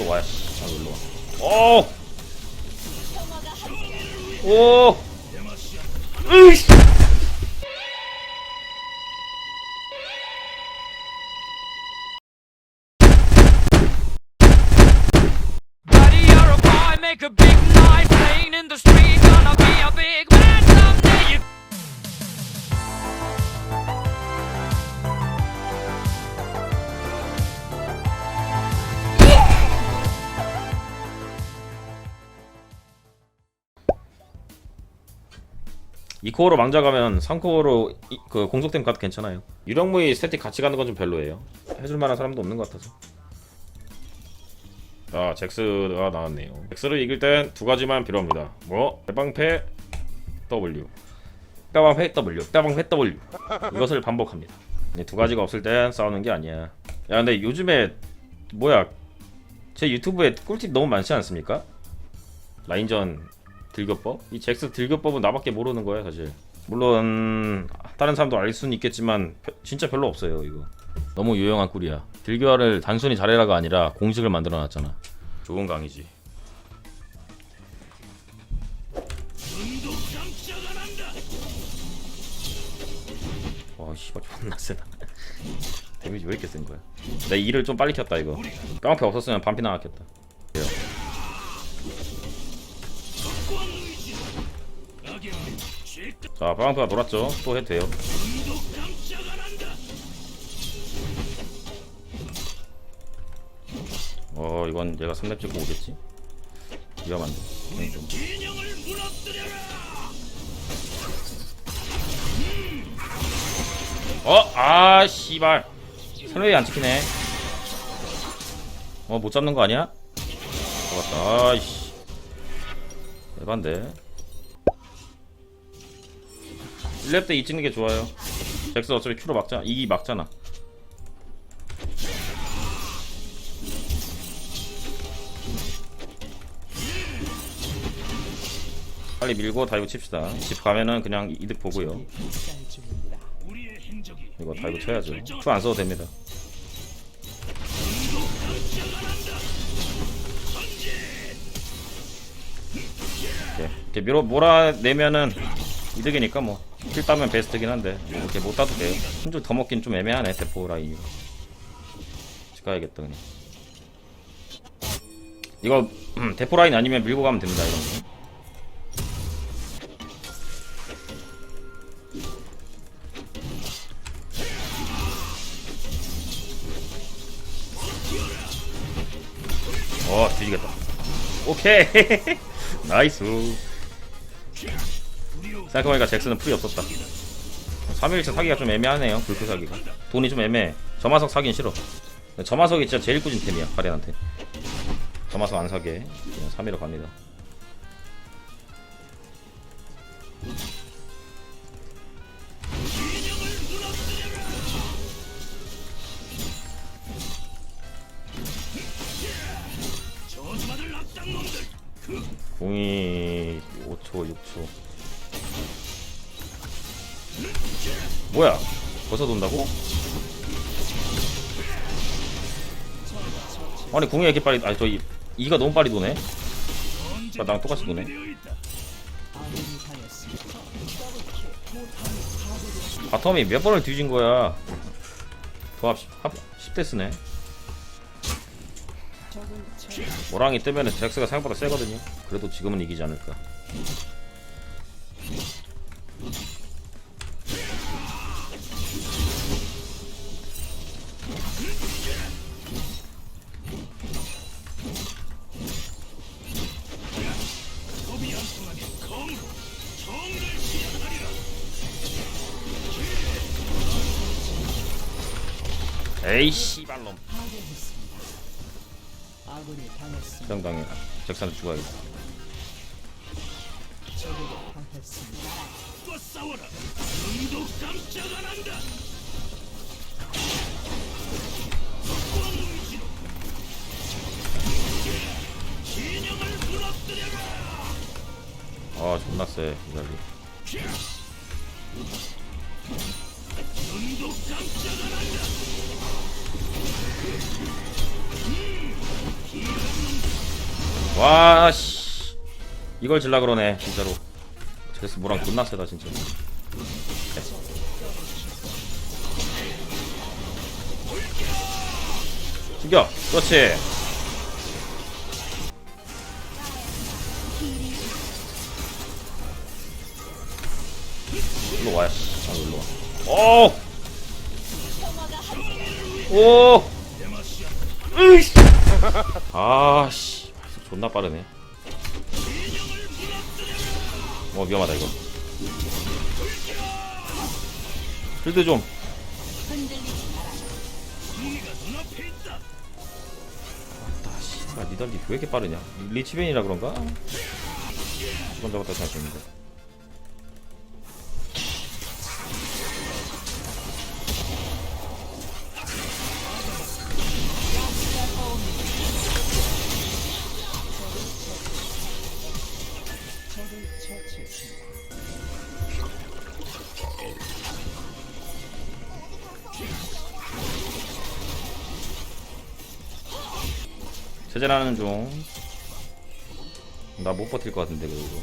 일로 와야 씨. 아 일로 와. 오. 오. 으이씨. Buddy, you're a boy, make a big noise playing in the street. 2코어로 망자 가면 3코어로 이, 그 공속템 가도 괜찮아요. 유령무이 스태틱 같이 가는 건 좀 별로예요. 해줄만한 사람도 없는 것 같아서. 자 잭스가 나왔네요. 잭스를 이길 땐 두 가지만 필요합니다. 뭐? 대방패 W. 빼방패 W. 빼방패 W. 이것을 반복합니다. 두 가지가 없을 땐 싸우는 게 아니야. 야 근데 요즘에 뭐야? 제 유튜브에 꿀팁 너무 많지 않습니까? 라인전 딜교법? 이 잭스 딜교법은 나밖에 모르는 거야 사실. 물론 다른 사람도 알 수는 있겠지만 벼- 진짜 별로 없어요 이거. 너무 유용한 꿀이야. 딜교화를 단순히 잘해라가 아니라 공식을 만들어 놨잖아. 좋은 강의지. 와 씨발 존나 세다. 데미지 왜 이렇게 센 거야? 내 일을 좀 빨리 켰다 이거. 깡패 없었으면 반피 나왔겠다 자, 빵빵가 놀았죠? 또 해도 돼요. 어, 이건 얘가 3렙 찍고 오겠지? 위험한데. 어, 아, 씨발. 설레이 안 찍히네. 어, 못 잡는 거 아니야? 잡았다. 아이씨. 대반데. 1렙 때2 찍는 게 좋아요. 잭스 어차피 큐로 막자. 이기 막잖아. 빨리 밀고 다이브 칩시다. 집 가면은 그냥 이득 보고요. 이거 다이브 쳐야죠. 큐안 써도 됩니다. 이렇게 밀어 몰아내면은 이득이니까 뭐. 킬 따면 베스트긴 한데 뭐 이렇게 못 따도 돼요. 한 줄 더 먹긴 좀 애매하네 대포 라인이. 집 가야겠다 그냥. 이거 음, 대포 라인 아니면 밀고 가면 됩니다 이런 거. 어 뒤지겠다. 오케이 나이스. 생각해보니까 잭슨은 풀이 없었다. 3일차 사기가 좀 애매하네요. 불크 사기가. 돈이 좀 애매해. 점화석 사긴 싫어. 점화석이 진짜 제일 꾸진 템이야. 카렌한테. 점화석 안 사게. 그냥 3일로 갑니다. 공이 5초, 6초. 뭐야? 벌써 돈다고? 아니 궁이 왜 이렇게 빨리 아니 저 이, 이가 너무 빨리 도네. 아, 나랑 똑같이 도네. 바텀이 몇 번을 뒤진 거야? 도합 10대 쓰네. 모랑이 뜨면은 잭스가 생각보다 세거든요. 그래도 지금은 이기지 않을까 에이 씨발놈. 정당해. 잭스한테 죽어야겠다. 아 존나 세 이달리 와 씨. 이걸 질라 그러네 진짜로. 제스 뭐랑 존나 세다 진짜. 죽여. 그렇지. 일로 와요 아 일로 와. 오! 오! 으이씨! 아씨. 존나 빠르네. 어 위험하다 이거. 필드 좀. 아따 씨발. 니달리 왜 이렇게 빠르냐? 리치벤이라 그런가? 두번 잡았다 생각했는 제재라는 중. 나 못 버틸 것 같은데 그리고.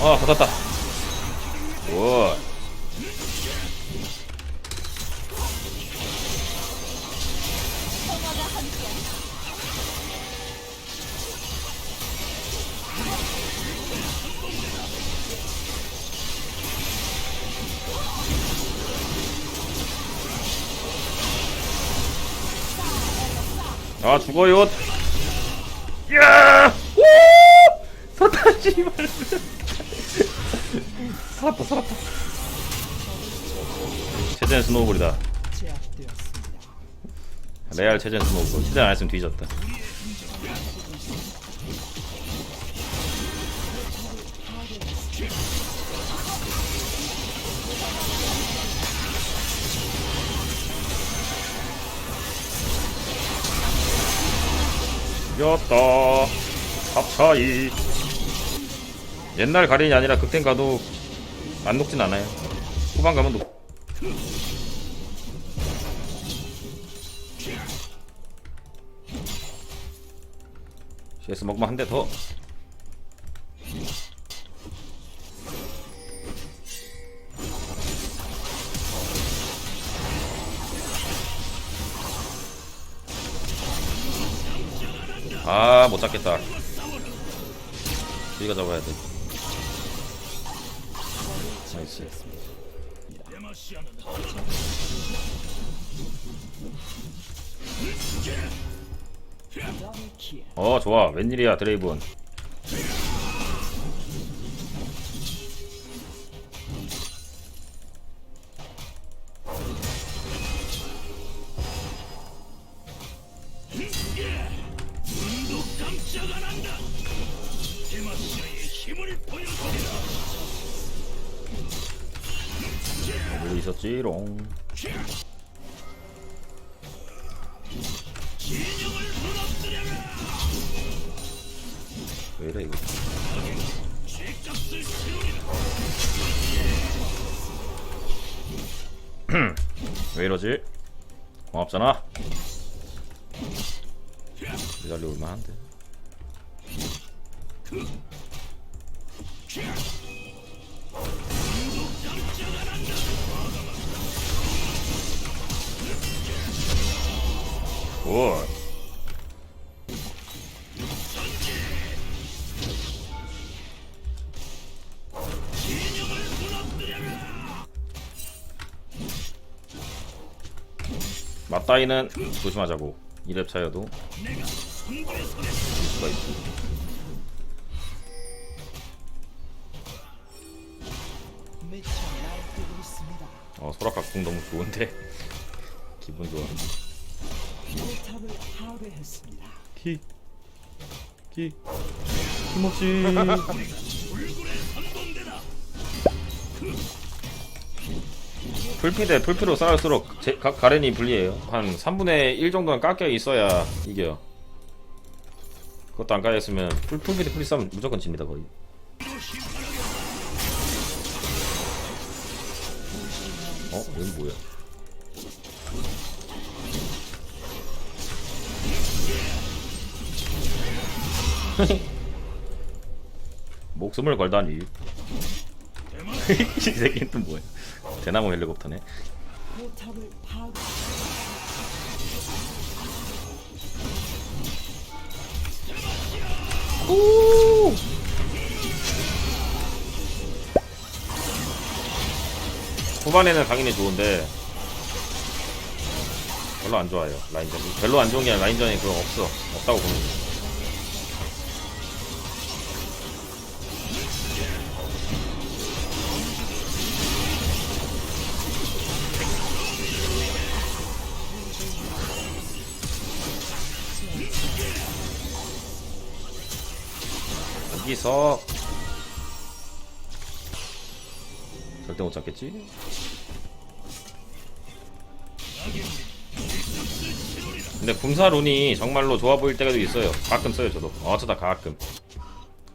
아 받았다. 오. 아 죽어요. 야! 오! 살았다 씨발. 살았다 살았다. 체젠 스노우볼이다. 레알 체젠 스노우볼. 체젠 안 했으면 뒤졌다. 이겼다. 합차이. 옛날 가린이 아니라 극탱 가도 안 녹진 않아요. 후반 가면 녹. CS 먹으면 한 대 더. 아, 못 잡겠다. 우리가 잡아야 돼. 나이스. 어, 좋아. 웬일이야, 드레이븐. 뭐 있었지롱. 왜 이래 이거? 왜 이러지? 고맙잖아. 기다려 올만한데. 굿. 맞다이는 조심하자고 2렙 차여도 수가 있지 어 소라카 궁 너무 좋은데? 기분 좋아 포탑을 파괴했습니다. 키 키, 키모치 풀피 대 풀피로 싸울수록 제, 가, 가렌이 불리해요. 한 3분의 1 정도는 깎여 있어야 이겨요. 그것도 안 깔려있으면 풀, 풀피 대 풀피 싸우면 무조건 집니다 거의 어? 여기 뭐야? 목숨을 걸다니 이 새끼는 또 뭐야 대나무 헬리콥터네 포 후반에는 당연히 좋은데 별로 안 좋아요 라인전 별로 안 좋은 게 아니라 라인전이 그거 없어. 없다고 보는 거예요. 여기서 절대 못 잡겠지? 근데 궁사룬이 정말로 좋아 보일 때가 있어요. 가끔 써요, 저도. 어쩌다 가끔.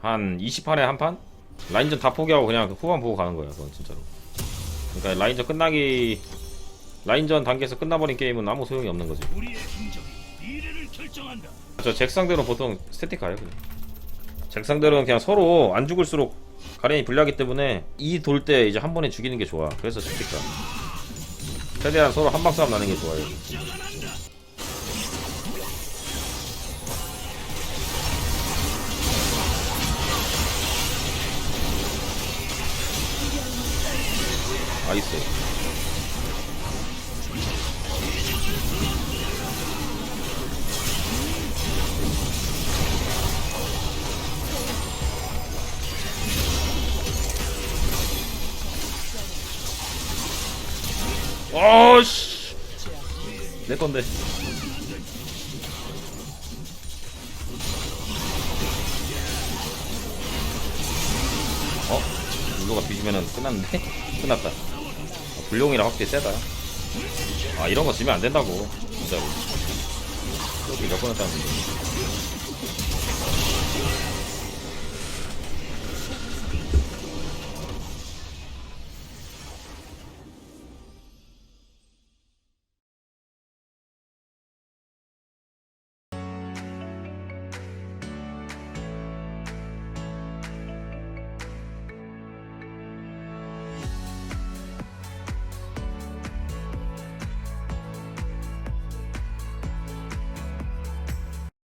한 20판에 한 판? 라인전 다 포기하고 그냥 후반 보고 가는 거예요, 그건 진짜로. 그러니까 라인전 끝나기 라인전 단계에서 끝나버린 게임은 아무 소용이 없는 거지. 저 잭상대로 보통 스태틱 가요, 그냥. 잭상대로는 그냥 서로 안 죽을수록 가렌이 불리하기 때문에 이 돌 때 이제 한 번에 죽이는 게 좋아. 그래서 가. 최대한 서로 한방 싸움 나는 게 좋아요. 나이스. 어씨. 내 건데. 어? 룰루가 뒤지면은 끝났는데 끝났다. 어, 불용이라 확실히 세다. 아 이런 거 지면 안 된다고. 진짜로. 이렇게 몇번 했다는데